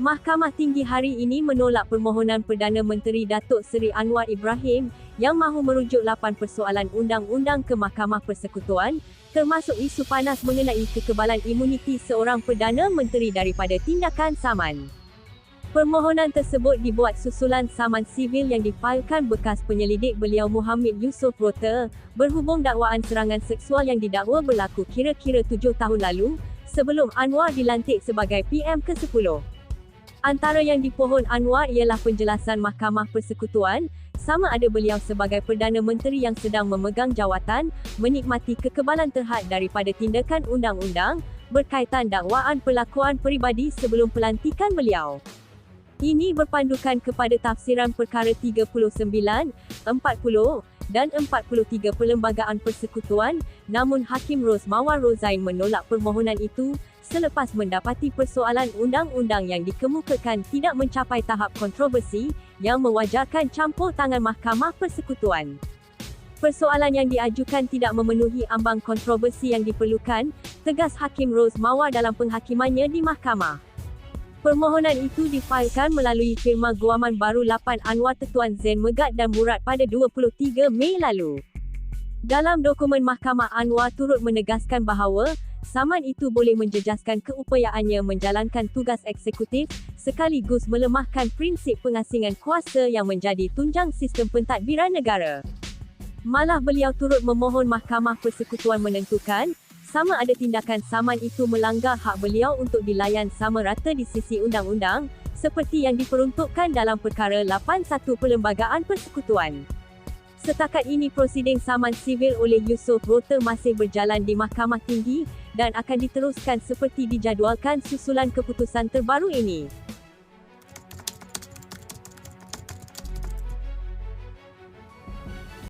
Mahkamah Tinggi hari ini menolak permohonan Perdana Menteri Datuk Seri Anwar Ibrahim yang mahu merujuk 8 persoalan undang-undang ke Mahkamah Persekutuan, termasuk isu panas mengenai kekebalan imuniti seorang Perdana Menteri daripada tindakan saman. Permohonan tersebut dibuat susulan saman sivil yang difailkan bekas penyelidik beliau Muhammad Yusof Rota berhubung dakwaan serangan seksual yang didakwa berlaku kira-kira tujuh tahun lalu sebelum Anwar dilantik sebagai PM ke-10. Antara yang dipohon Anwar ialah penjelasan Mahkamah Persekutuan, sama ada beliau sebagai Perdana Menteri yang sedang memegang jawatan, menikmati kekebalan terhad daripada tindakan undang-undang, berkaitan dakwaan perlakuan peribadi sebelum pelantikan beliau. Ini berpandukan kepada tafsiran perkara 39, 40 dan 43 Perlembagaan Persekutuan, namun Hakim Ros Mawar Rozain menolak permohonan itu, selepas mendapati persoalan undang-undang yang dikemukakan tidak mencapai tahap kontroversi yang mewajarkan campur tangan Mahkamah Persekutuan. Persoalan yang diajukan tidak memenuhi ambang kontroversi yang diperlukan, tegas Hakim Rose Mawar dalam penghakimannya di mahkamah. Permohonan itu difailkan melalui firma guaman baru 8 Anwar Tetuan Zain Megat dan Murad pada 23 Mei lalu. Dalam dokumen mahkamah Anwar turut menegaskan bahawa saman itu boleh menjejaskan keupayaannya menjalankan tugas eksekutif, sekaligus melemahkan prinsip pengasingan kuasa yang menjadi tunjang sistem pentadbiran negara. Malah beliau turut memohon Mahkamah Persekutuan menentukan, sama ada tindakan saman itu melanggar hak beliau untuk dilayan sama rata di sisi undang-undang, seperti yang diperuntukkan dalam Perkara 81 Perlembagaan Persekutuan. Setakat ini prosiding saman sivil oleh Yusof Rota masih berjalan di Mahkamah Tinggi dan akan diteruskan seperti dijadualkan susulan keputusan terbaru ini.